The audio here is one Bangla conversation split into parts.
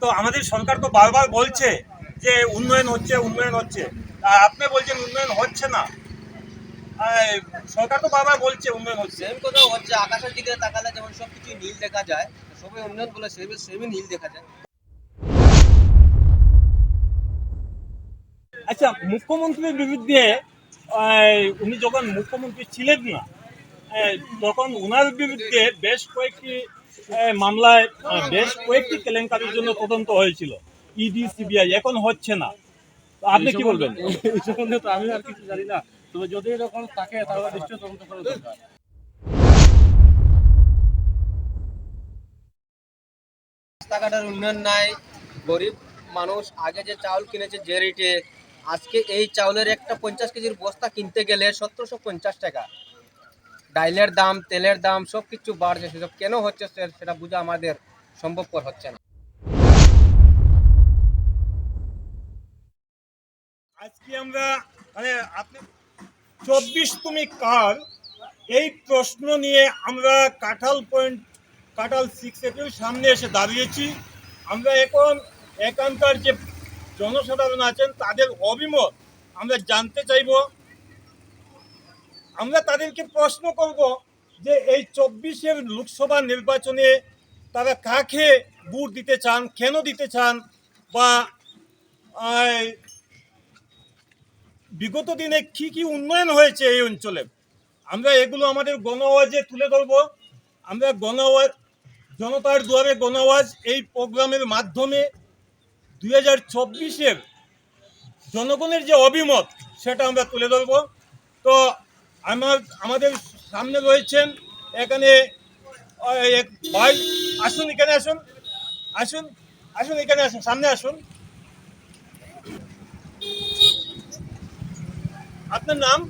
তো আমাদের সরকার তো বারবার বলছে যে উন্নয়ন হচ্ছে উন্নয়ন হচ্ছে। আর আপনি বলছেন উন্নয়ন হচ্ছে না। সরকার তো বারবার বলছে উন্নয়ন হচ্ছে। সেম কোথাও হচ্ছে আকাশের দিকে তাকালে যেমন সব কিছু নীল দেখা যায় সবাই উন্নয়ন বলে সেমই সেমই নীল দেখা যায়। আচ্ছা মুখ্যমন্ত্রীর বিরুদ্ধে উনি যখন মুখ্যমন্ত্রী ছিলেন না তখন ওনার বিরুদ্ধে বেশ কয়েকটি মামলায় বেশ কয়েকটি কেলেঙ্কারির জন্য তদন্ত হয়েছিল। ইডি সিবিআই এখন হচ্ছে না। আপনি কি বলবেন? এই সম্বন্ধে তো আমি আর কিছু জানি না। তবে যদি এরকম থাকে তাহলে নিশ্চয়ই তদন্ত করা দরকার। রাস্তাঘাটের উন্নয়ন নাই গরিব মানুষ আগে যে চাউল কিনেছে যে রেটে আজকে এই চাউলের একটা পঞ্চাশ কেজির বস্তা কিনতে গেলে সতেরোশো পঞ্চাশ টাকা। ডাইলের দাম, তেলের দাম সব কিছু বাড়ছে, সেসব কেন হচ্ছে সে- সেটা বোঝা আমাদের সম্ভবপর হচ্ছে না। আজকে আমরা মানে আপনি চব্বিশ তুমি কার, এই প্রশ্ন নিয়ে আমরা কাঁঠাল পয়েন্ট, কাঁঠাল সিক্স এর সামনে এসে দাঁড়িয়েছি। আমরা এখন এখানকার যে জনসাধারণ আছেন, তাদের অভিমত আমরা জানতে চাইব। আমরা তাদেরকে প্রশ্ন করব যে এই চব্বিশের লোকসভা নির্বাচনে তারা কাকে ভোট দিতে চান, কেন দিতে চান বা বিগত দিনে কি কি উন্নয়ন হয়েছে এই অঞ্চলে? আমরা এগুলো আমাদের গণআওয়াজে তুলে ধরবো। আমরা গণআওয়াজ জনতার দুয়ারে গণআওয়াজ এই প্রোগ্রামের মাধ্যমে দুই হাজার চব্বিশের জনগণের যে অভিমত, সেটা আমরা তুলে ধরবো। তো আমার আমাদের সামনে রয়েছেন এখানে ভাই। আসুন এখানে আসুন। আসুন আসুন এখানে আসুন সামনে আসুন। আপনার নাম?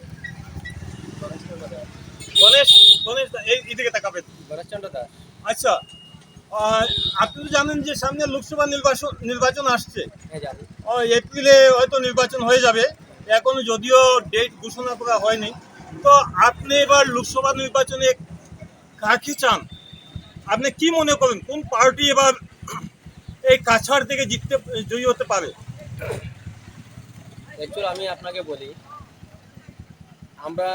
গণেশ গণেশ এই এদিকে তাকাবেন। গণেশচন্দ্র দাস। আচ্ছা আপনি তো জানেন যে সামনে লোকসভা নির্বাচন নির্বাচন আসছে। হ্যাঁ ও, এপ্রিলে হয়তো নির্বাচন হয়ে যাবে। এখনও যদিও ডেট ঘোষণা করা হয়নি। তো আপনি এবার লোকসভা নির্বাচনে কাকে চান? আপনি কি মনে করেন? কোন পার্টি এবার এই কাছাড় থেকে জিততে জয়ী হতে পারে? অ্যাকচুয়ালি আমি আপনাকে বলি আমরা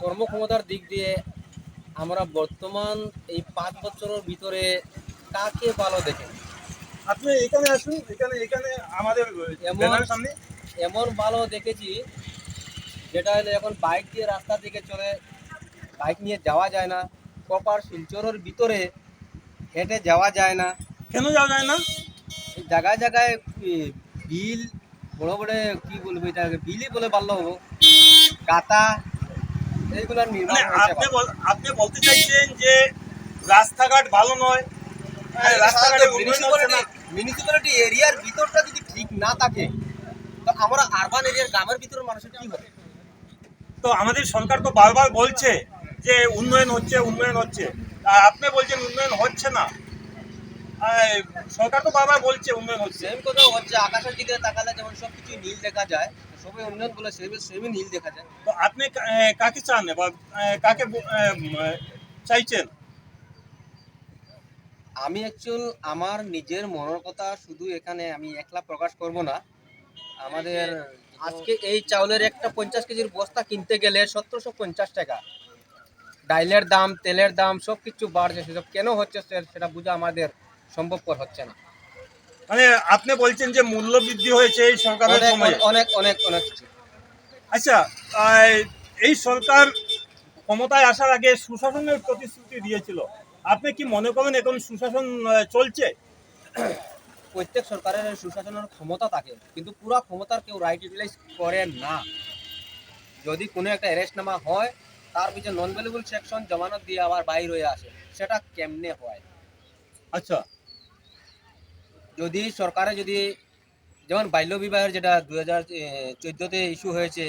কর্মক্ষমতার দিক দিয়ে আমরা বর্তমান এই পাঁচ বছরের ভিতরে কাকে ভালো দেখে? আপনি এখানে আসুন এখানে এখানে আমাদের এমন- সামনে। এমন ভালো দেখেছি যেটা হলো এখন বাইক দিয়ে রাস্তা থেকে চলে বাইক নিয়ে যাওয়া যায় না। প্রপার শিলচরের ভিতরে হেঁটে যাওয়া যায় না। কেন যাওয়া যায় না? জায়গায় জায়গায় বিল বড় বড় কি বলব এটা বিলই বলে পারল কাতা এইগুলোর নির্মাণ মানে আপনি আপনি বলতে চাইছেন যে রাস্তাঘাট ভালো নয়? হ্যাঁ, রাস্তাঘাটে। মিউনিসিপ্যালিটি এরিয়ার ভিতরটা যদি ঠিক না থাকে তো আমরা আরবান এরিয়ার গ্রামের ভিতরের মানুষের কি হবে? তো আমাদের সরকার তো বারবার বলছে যে উন্নয়ন হচ্ছে উন্নয়ন হচ্ছে। আর আপনি বলছেন উন্নয়ন হচ্ছে না। সরকার তো বারবার বলছে উন্নয়ন হচ্ছে। সেম কোথাও হচ্ছে আকাশের দিকে তাকালে যেমন সব কিছু নীল দেখা যায় সবই উন্নয়ন বলে সেমই সেমই নীল দেখা যায়। তো আপনি কাকে চান কাকে ব- এ, চাইছেন? আমি অ্যাকচুয়াল আমার নিজের মনের কথা শুধু এখানে আমি একলা প্রকাশ করব না। আমাদের আজকে এই চাউলের একটা পঞ্চাশ কেজির বস্তা কিনতে গেলে সতেরোশো পঞ্চাশ টাকা। ডাইলের দাম তেলের দাম সব কিছু বাড়ছে সেসব কেন হচ্ছে সেটা বোঝা আমাদের সম্ভবপর হচ্ছে না। মানে আপনি বলছেন যে মূল্য বৃদ্ধি হয়েছে এই সরকারের সময়। অনেক অনেক অনেক কিছু। আচ্ছা এই সরকার ক্ষমতায় আসার আগে সুশাসনের প্রতিশ্রুতি দিয়েছিল। আপনি কি মনে করেন এখন সুশাসন চলছে? প্রত্যেক সরকারের সুশাসনের ক্ষমতা থাকে কিন্তু পুরো ক্ষমতার কেউ রাইট ইউটিলাইজ করে না। যদি কোনো একটা অ্যারেস্টনামা হয় তার পিছনে নন ভ্যালুবল সেকশন জমানত দিয়ে আবার বাইর হয়ে আসে সেটা কেমনে হয়? আচ্ছা। যদি সরকারে যদি যেমন বাল্য বিবাহের যেটা দু হাজার চোদ্দোতে ইস্যু হয়েছে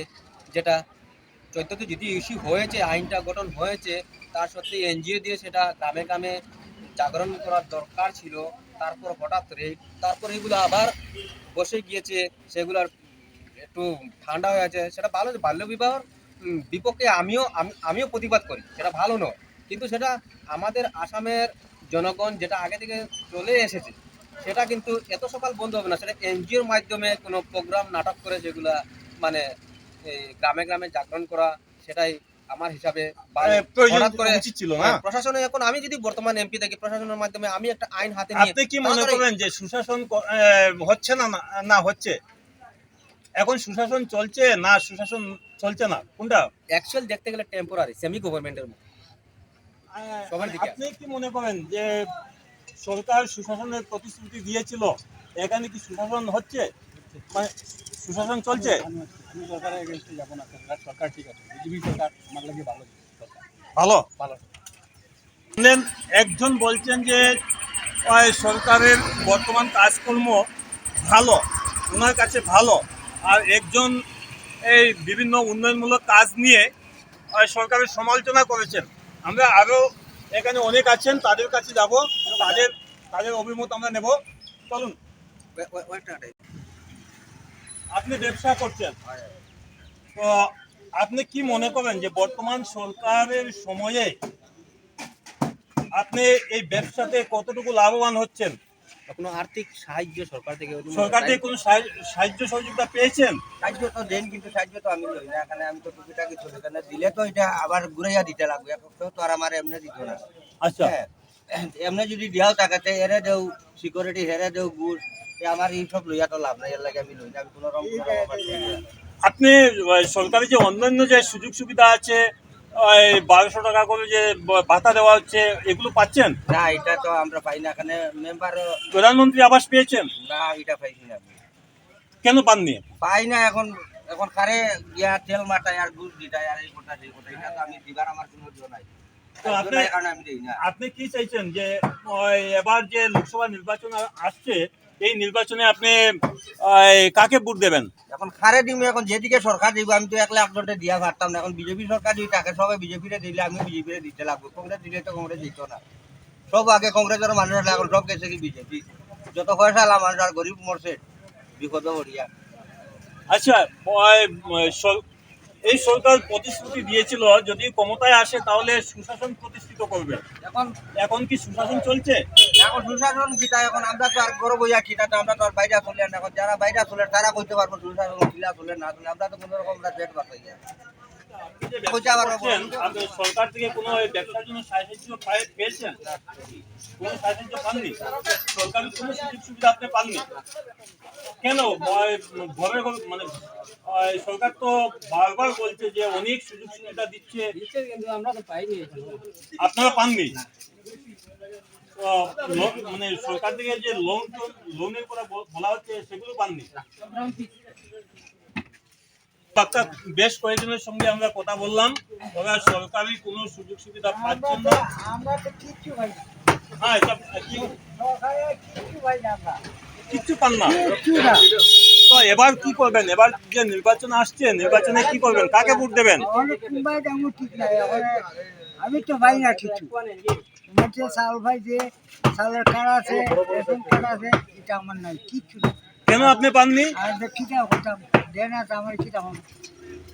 যেটা চোদ্দোতে যদি ইস্যু হয়েছে আইনটা গঠন হয়েছে তার সত্ত্বে এনজিও দিয়ে সেটা গ্রামে গ্রামে জাগরণ করার দরকার ছিল। তারপর হঠাৎ রেট তারপর এগুলো আবার বসে গিয়েছে, সেগুলোর একটু ঠান্ডা হয়ে আছে। সেটা ভালো বাল্য বিবাহর বিপক্ষে আমিও আমিও প্রতিবাদ করি, সেটা ভালো নয়। কিন্তু সেটা আমাদের আসামের জনগণ যেটা আগে থেকে চলে এসেছে, সেটা কিন্তু এত সকাল বন্ধ হবে না। সেটা এনজিওর মাধ্যমে কোনো প্রোগ্রাম, নাটক করে যেগুলা মানে গ্রামে গ্রামে জাগরণ করা, সেটাই আমার হিসাবে ছিল না? হ্যাঁ, প্রশাসনে এখন আমি যদি বর্তমান এমপি থাকি প্রশাসনের মাধ্যমে আমি একটা আইন হাতে নিয়ে আপনি কি মনে করেন যে সুশাসন হচ্ছে না না- হচ্ছে? এখন সুশাসন চলছে না সুশাসন চলছে না? কোনটা? অ্যাকচুয়াল দেখতে গেলে টেম্পোরারি সেমি গভর্নমেন্টের মতো আপনি কি মনে করেন যে সরকার সুশাসনের প্রতিশ্রুতি দিয়েছিল? এখানে কি সুশাসন হচ্ছে? সুশাসন চলছে? আমি আমি সরকারের এগেনস্টে যাব না সরকার সরকার ঠিক আছে বিজেপি সরকার আমার লাগে ভালো। ভালো? ভালো। একজন বলছেন যে সরকারের বর্তমান কাজকর্ম ভালো ওনার কাছে ভালো। আর একজন এই বিভিন্ন উন্নয়নমূলক কাজ নিয়ে সরকারের সমালোচনা করেছেন। আমরা আরও এখানে অনেক আছেন তাদের কাছে যাব তাদের তাদের অভিমত আমরা নেব। চলুন। আপনি ব্যবসা করছেন। তো আপনি কি মনে করেন যে বর্তমান সরকারের সময়ে আপনি এই ব্যবসাতে কতটুকু লাভবান হচ্ছেন? কোনো আর্থিক সাহায্য সরকার থেকে সরকার থেকে কোনো সাহায্য সহযোগিতা পেয়েছেন? সাহায্য তো দেন কিন্তু সাহায্য তো আমি লই না। এখানে আমি তো টুকিটাকি চলে এখানে দিলে তো এটা আবার ঘুরাইয়া দিতে লাগবে। এখন তো আর আমার এমনি দিত না। আচ্ছা। হ্যাঁ এমনি যদি দিয়াও টাকাতে এরে দেও সিকিউরিটি হেরে দেও গুড়। আমার এই সব লইয়া তো লাভ নাই এর লাগে আমি লই না আমি কোনো রকম। আপনি সরকারি যে অন্যান্য যে সুযোগ সুবিধা আছে বারোশো টাকা করে যে ভাতা দেওয়া হচ্ছে এগুলো পাচ্ছেন? না এটা তো আমরা পাই না এখানে মেম্বার প্রধানমন্ত্রী আবাস পেয়েছেন? না এটা পাইছি না কেন পাননি? পাই না এখন এখন কারে গিয়া তেল মাটায় আর গুড় দিটায় আর এই কথা সেই কথা এটা তো আমি দিবার আমার কোনো জো নাই। জো নাই আপনি কি চাইছেন যে এবার যে লোকসভা নির্বাচন আসছে এই নির্বাচনে আপনি কাকে ভোট দেবেন? এখন খারে দিম এখন যেদিকে সরকার দিব আমি তো এক লাখ জনটা দিয়া পারতাম না। এখন বিজেপি সরকার যদি তাকে সবাই বিজেপিরে দিলে আমি বিজেপিরে দিতে লাগবো। কংগ্রেস দিলে তো কংগ্রেস দিত না। সব আগে কংগ্রেসের মানুষ হলে এখন সব গেছে কি বিজেপি? যত পয়সা আলা মানুষ আর গরিব মরছে বিপদ হরিয়া আচ্ছা এই সরকার প্রতিশ্রুতি দিয়েছিল যদি ক্ষমতায় আসে তাহলে সুশাসন প্রতিষ্ঠিত করবে। এখন এখন কি সুশাসন চলছে? এখন সুশাসন কিটা এখন আমরা তো আর গরব হইয়া কিটা তো আমরা তো আর বাইরে চলে না। এখন যারা বাইরে চলে তারা কইতে পারব সুশাসন কিলা চলে না চলে। আমরা তো কোনো রকম আমরা পেট বাঁচাইয়া সরকার থেকে কোনো ব্যবসার জন্য পেয়েছেন? কোনো পাননি? সরকারের কোনো সুযোগ সুবিধা আপনি পাননি? কেন? ঘরে মানে সরকার তো বারবার বলছে যে অনেক সুযোগ সুবিধা দিচ্ছে। আপনারা পাননি? মানে সরকার থেকে যে লোন লোনের কথা বল- হচ্ছে, সেগুলো পাননি? বেশ কয়েকজনের সঙ্গে আমরা কথা বললাম। ওরা সরকারি কোনো সুযোগ সুবিধা পাচ্ছেন না। হ্যাঁ কিচ্ছু ভাই পান না। তো এবার কি করবেন? এবার যে নির্বাচন আসছে নির্বাচনে কি করবেন? কাকে ভোট দেবেন? আমি তো পাই না কিছু। আমার যে চাল ভাই যে চালের কার্ড আছে রেশন কার্ড আছে এটা আমার নাই কিচ্ছু কেন আপনি পাননি? আর করতাম দেয় না তো আমার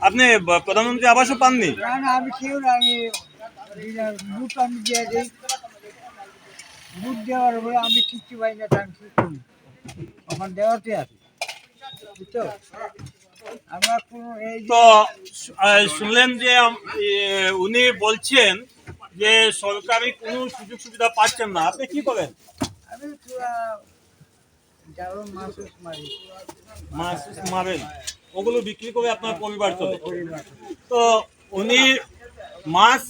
আপনি প্রধানমন্ত্রী আবাসও পাননি? না না আমি না আমি বুট আমি দিয়ে দিই। বুট দেওয়ার পরে আমি কিচ্ছু পাই না তা আমি কি করি আমার দেওয়াতে আছে বুঝছ? আমরা কোনো এই তো শুনলেন যে উনি বলছেন যে সরকারি কোনো সুযোগ সুবিধা পাচ্ছেন না। আপনি কি করেন আমি মাছ মারি মারেন। ওগুলো বিক্রি করে আপনার পরিবার চলে। তো উনি মাছ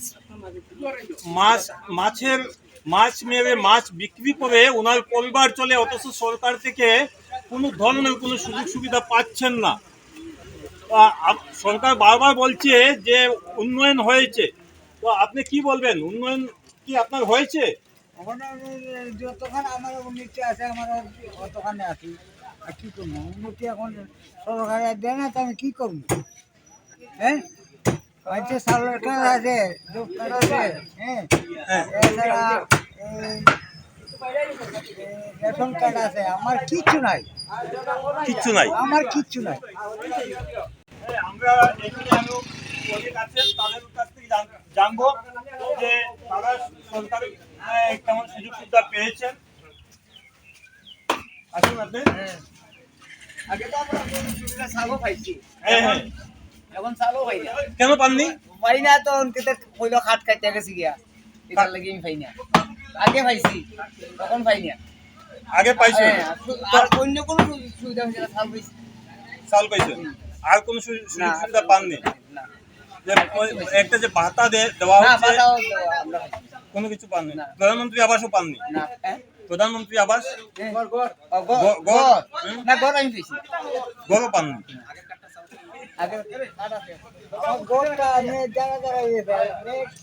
মাছ, মাছের, মাছ মেরে মাছ বিক্রি করে ওনার পরিবার চলে, অথচ সরকার থেকে কোনো ধরনের কোনো সুযোগ সুবিধা পাচ্ছেন না। সরকার বারবার বলছে যে উন্নয়ন হয়েছে। তো আপনি কি বলবেন? উন্নয়ন কি আপনার হয়েছে? ওখানে যতক্ষণ আমার উন্নতি আছে আমার অতখানে আছি। আর কি করব? উন্নতি এখন সরকার দেয় না তো আমি কি করব? হ্যাঁ? চালের কার্ড আছে কার্ড আছে হ্যাঁ? হ্যাঁ। এছাড়া রেশন কার্ড আছে আমার কিচ্ছু নাই। কিচ্ছু নাই। আমার কিচ্ছু নাই। হ্যাঁ, আমরা এখানে আরও অনেক আছেন তাদের কাছ থেকে জানব যে তারা সরকারি কেমন সুযোগ সুবিধা পেয়েছেন। আসুন আপনি। আগে তো আমরা সুবিধা চালও পাইছি এখন চালও পাই না। কেন পাননি? পাই না তো অনকিতে কইলো খাট খাইতে গেছি গিয়া। এটার লাগি আমি পাই না। আগে পাইছি তখন পাই না। আগে পাইছো? হ্যাঁ, আর অন্য কোনো সুবিধা হয়েছে চাল পাইছি। সাল পাইছো? আর কোনো সুযোগ সুবিধা পাননি? না। যে একটা যে ভাতা দে- দেওয়া হচ্ছে কোনো কিছু পাননি। প্রধানমন্ত্রী আবাসও পাননি। হ্যাঁ? প্রধানমন্ত্রী আবাস? ও, গড়- গ- গড়? গড়। হুম? না গড় আমি পাইছি গরও পাননি।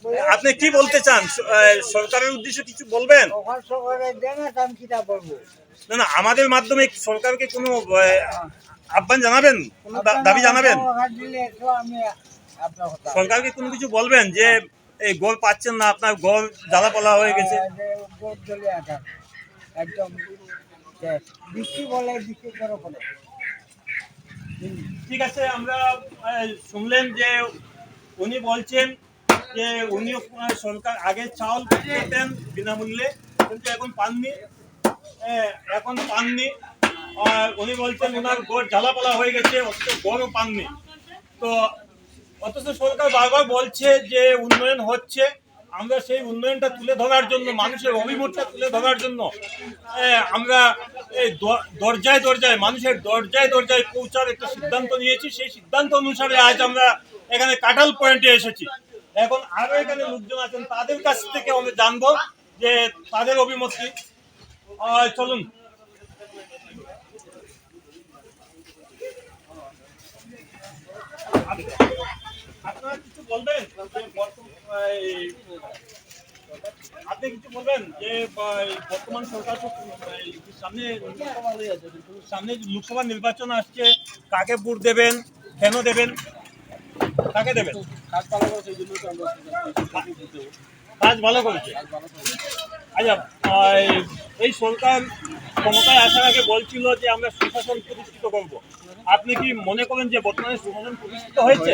ইয়ে আপনি কি বলতে চান? সরকারের উদ্দেশ্যে কিছু বলবেন? না না না আমাদের মাধ্যমে সরকারকে কোনো আহ্বান জানাবেন? কোনো দাবি জানাবেন? সরকারকে কোনো কিছু বলবেন যে এই গোল পাচ্ছেন না আপনার গোল জ্বালাপলা হয়ে গেছে? আকার একদম বৃষ্টি বলে বৃষ্টি করে বলে। ঠিক আছে আমরা শুনলেন যে উনি বলছেন যে উনি সরকার আগে চাউল পেতেন বিনামূল্যে কিন্তু এখন পাননি। এখন পাননি। উনি বলছেন ওনার গড় জ্বালাপালা হয়ে গেছে অথচ গড়ও পাননি। তো অথচ সরকার বারবার বলছে যে উন্নয়ন হচ্ছে। আমরা সেই উন্নয়নটা তুলে ধরার জন্য, মানুষের অভিমতটা তুলে ধরার জন্য আমরা এই দরজায় দরজায়, মানুষের দরজায় দরজায় পৌঁছার একটা সিদ্ধান্ত নিয়েছি। সেই সিদ্ধান্ত অনুসারে আজ আমরা এখানে কাটাল পয়েন্টে এসেছি। এখন আরও এখানে লোকজন আছেন, তাদের কাছ থেকে আমরা জানব যে তাদের অভিমত কি। চলুন। বলবেন? আপনি কিছু বলবেন? যে বর্তমান সরকার তো, সামনে সামনে লোকসভা নির্বাচন আসছে কাকে ভোট দেবেন কেন দেবেন? কাকে দেবেন? কাজ ভালো করেছে। আচ্ছা এই সরকার ক্ষমতায় আসার আগে বলছিল যে আমরা সুশাসন প্রতিষ্ঠিত করব। আপনি কি মনে করেন যে বর্তমানে সুশাসন প্রতিষ্ঠিত হয়েছে?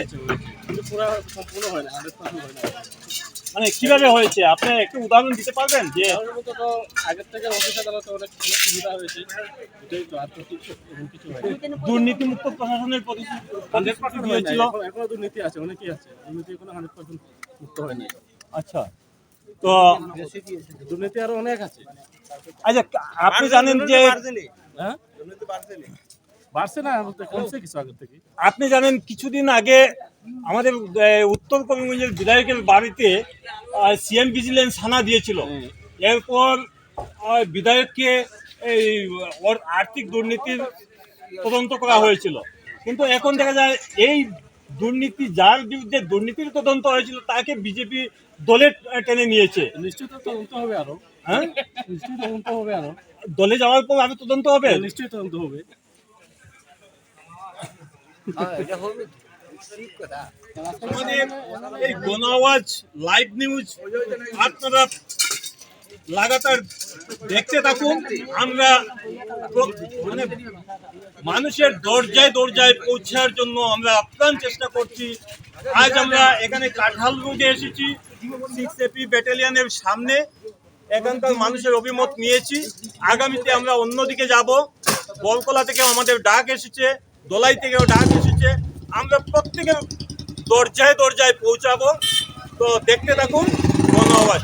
পুরো সম্পূর্ণ হয় না হান্ড্রেড পার্সেন্ট হয় না। মানে কীভাবে হয়েছে? আপনি একটু উদাহরণ দিতে পারবেন যে আগের থেকে অফিস আদালতে অনেক সুবিধা হয়েছে। এটাই তো আর কিছু এমন কিছু হয় না। দুর্নীতিমুক্ত প্রশাসনের প্রতিশ্রুতি হয় হয়েছিল? এখন- দুর্নীতি আছে অনেকেই আছে। দুর্নীতি এখনও হান্ড্রেড পার্সেন্ট মুক্ত হয়নি আচ্ছা। তো দুর্নীতি আরও অনেক আছে। আচ্ছা আপনি জানেন যে হ্যাঁ? বাড়ছে না কমছে কিছু আগের থেকে আপনি জানেন কিছুদিন আগে আমাদের উত্তর করিমগঞ্জের বিধায়কের বাড়িতে সিএম ভিজিলেন্স হানা দিয়েছিল। এরপর বিধায়ককে এই ওর আর্থিক দুর্নীতির তদন্ত করা হয়েছিল। কিন্তু এখন দেখা যায় এই দুর্নীতি যার বিরুদ্ধে দুর্নীতির তদন্ত হয়েছিল তাকে বিজেপি দলে টেনে নিয়েছে। নিশ্চয়ই তদন্ত হবে আরও। হ্যাঁ? নিশ্চয়ই তদন্ত হবে আরও। দলে যাওয়ার পর আরও তদন্ত হবে? নিশ্চয়ই তদন্ত হবে হ্যাঁ, এটা হবে ঠিক কথা আমাদের এই লাইভ নিউজ আপনারা লাগাতার দেখতে থাকুন। আমরা মানে মানুষের দরজায় দরজায় পৌঁছার জন্য আমরা আপ্রাণ চেষ্টা করছি। আজ আমরা এখানে কাঁঠাল রোডে এসেছি। সিক্স এপি ব্যাটালিয়নের সামনে এখানকার মানুষের অভিমত নিয়েছি। আগামীতে আমরা অন্যদিকে যাব। বলকলা থেকে আমাদের ডাক এসেছে। দোলাই থেকেও ডাক এসেছে। আমরা প্রত্যেকের দরজায় দরজায় পৌঁছাবো। তো দেখতে থাকুন ধন্যবাদ।